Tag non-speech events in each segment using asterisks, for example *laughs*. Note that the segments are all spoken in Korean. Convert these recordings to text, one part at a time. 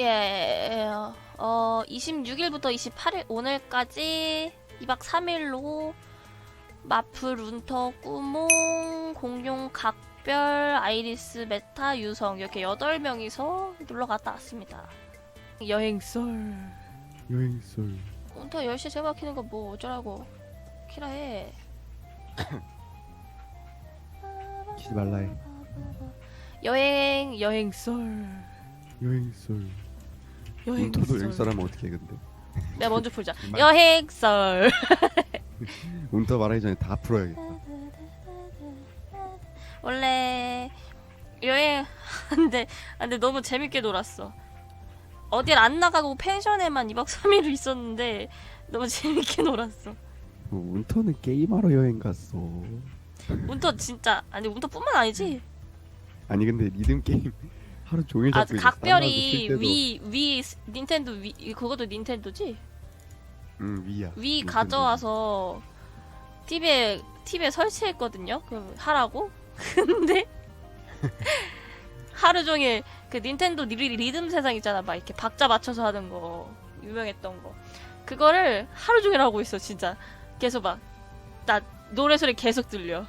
예, 어, 26일부터 28일, 오늘까지 2박 3일로 마프, 룬터, 꾸몽, 공룡, 각별, 아이리스, 메타, 유성 이렇게 8명이서 놀러 갔다 왔습니다. 여행썰. 여행설 룬터 10시에 제가 키는 거 뭐 어쩌라고. 키라 해. 키지 말라 해 여행, 여행썰. 여행설 여행썰. 운터도 여행설하면 어떻게 해 근데 내가 먼저 풀자. *laughs* 말- 여행썰. *laughs* 운터 말하기 전에 다 풀어야겠다 원래 여행 근데 근데 너무 재밌게 놀았어. 어딜 안 나가고 펜션에만 2박 3일을 있었는데 너무 재밌게 놀았어. 뭐, 운터는 게임하러 여행 갔어 운터 진짜 아니 운터뿐만 아니지. 아니 근데 리듬 게임 하루 종일 아 잡고 있어. 각별이 다운로드 칠 때도- 위위 닌텐도 위 그것도 닌텐도지. 응 위야 위 닌텐도. 가져와서 TV에 TV에 설치했거든요. 그 하라고. *laughs* 근데 하루 종일 그 닌텐도 리, 리듬 세상 있잖아. 막 이렇게 박자 맞춰서 하는 거 유명했던 거. 그거를 하루 종일 하고 있어 진짜. 계속 막 나 노래 소리 계속 들려.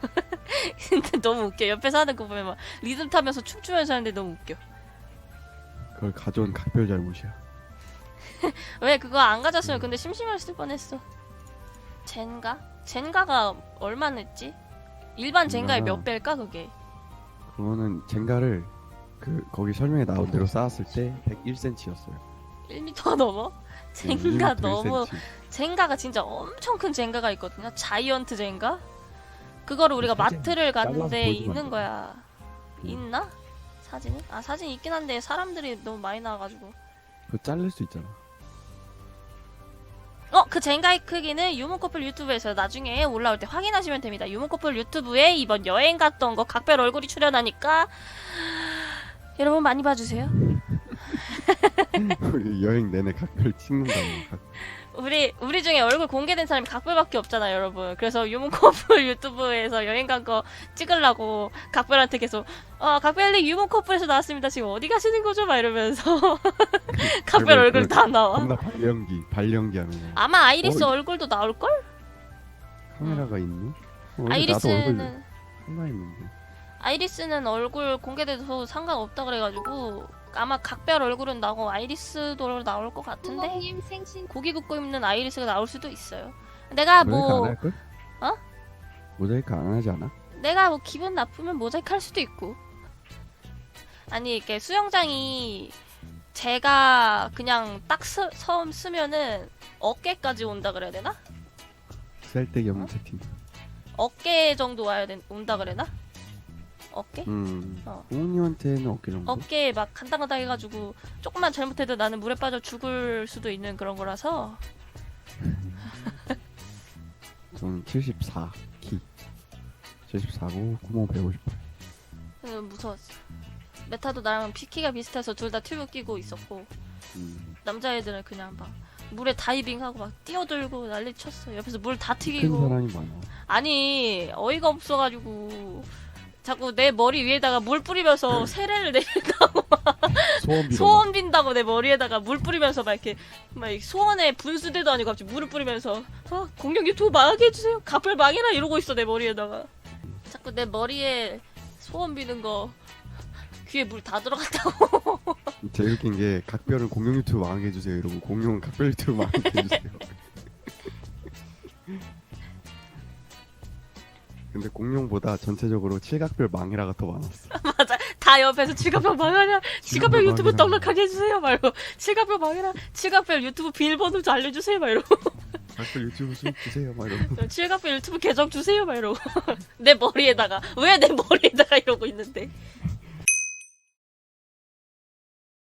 *laughs* 근데 너무 웃겨. 옆에서 하는 거 보면 막 리듬 타면서 춤추면서 하는데 너무 웃겨. 그걸 가져온 각별 잘못이야 *laughs* 왜 그거 안 가졌으면 근데 심심했을 뻔했어. 젠가? 젠가가 얼마 냈지? 일반 젠가의 몇 배일까 그게? 그거는 젠가를 그 거기 설명에 나온 대로 쌓았을 때 101cm였어요 1m 넘어? 네, 젠가 너무 젠가가 진짜 엄청 큰 젠가가 있거든요. 자이언트 젠가? 그거를 우리가 사진 마트를 잘라서 갔는데 보여주면 있는 안 거야. 음. 있나? 사진이? 아 사진 있긴 한데 사람들이 너무 많이 나와가지고. 그거 자를 수 있잖아 어, 그 젠가의 크기는 유모커플 유튜브에서 나중에 올라올 때 확인하시면 됩니다. 유모커플 유튜브에 이번 여행 갔던 거 각별 얼굴이 출연하니까 *gasps* 여러분 많이 봐주세요. 우리 *laughs* 여행 내내 각별 찍는다고 각... 우리 우리 중에 얼굴 공개된 사람이 각별밖에 없잖아요, 여러분. 그래서 유모커플 *laughs* 유튜브에서 여행 간 거 찍으려고 각별한테 계속 어 각별님 유모커플에서 나왔습니다. 지금 어디 가시는 거죠? 막 이러면서 *laughs* 각별 얼굴 다 나와. 겁나 발연기 발연기 하면 아마 아이리스 어, 얼굴도 나올 걸? 카메라가 있니? 어, 나도 얼굴 아이리스는 하나 있는데 아이리스는 얼굴 공개돼도 상관없다 그래가지고 아마 각별 얼굴은 나오고 아이리스도 나올 것 같은데 부모님 생신 고기 굽고 있는 아이리스가 나올 수도 있어요. 내가 모자이크 뭐 할걸? 어? 모자이크 안 하지 않아? 내가 뭐 기분 나쁘면 모자이크 할 수도 있고 아니 이렇게 수영장이 제가 그냥 딱 스, 섬 쓰면은 어깨까지 온다 그래야 되나? 쌀떼기 없는 채팅 어깨 정도 와야 된 온다 그래나? 어깨? 음 어. 부모님한테는 어깨 정도? 어깨에 막 간당간당 해가지고 조금만 잘못해도 나는 물에 빠져 죽을 수도 있는 그런 거라서 *laughs* 저는 74 키 74고 구멍 150. 그래서 무서웠어. 메타도 나랑 피 키가 비슷해서 둘 다 튜브 끼고 있었고 음, 남자애들은 그냥 막 물에 다이빙하고 막 뛰어들고 난리 쳤어. 옆에서 물 다 큰 튀기고 사람이 많아. 아니 어이가 없어가지고 자꾸 내 머리 위에다가 물 뿌리면서 세례를 내린다고 소원 *laughs* 빌어. 소원 빈다고 내 머리에다가 물 뿌리면서 막 이렇게 막 소원에 분수대도 아니고 갑자기 물을 뿌리면서. 어, 공룡 유튜브 망하게 해주세요. 갑을 망해라 이러고 있어 내 머리에다가. 자꾸 내 머리에 소원 비는 거 귀에 물 다 들어갔다고. *laughs* 제일 웃긴 게 각별은 공룡 유튜브 망하게 해주세요 이러고 공룡은 각별 유튜브 망하게 해주세요. *laughs* 근데 공룡보다 전체적으로 칠각별 망해라가 더 많았어. *laughs* 맞아. 다 옆에서 칠갑별 망하냐? 칠갑별 유튜브 망해라. 떡락하게 해주세요 막 이러고. 칠갑별 망해라 칠갑별 유튜브 비밀번호 좀 알려주세요 막 이러고. 각별 유튜브 수익 주세요 막 이러고. *laughs* 칠갑별 유튜브 계정 주세요 막 이러고. *laughs* 내 머리에다가. 왜 내 머리에다가 이러고 있는데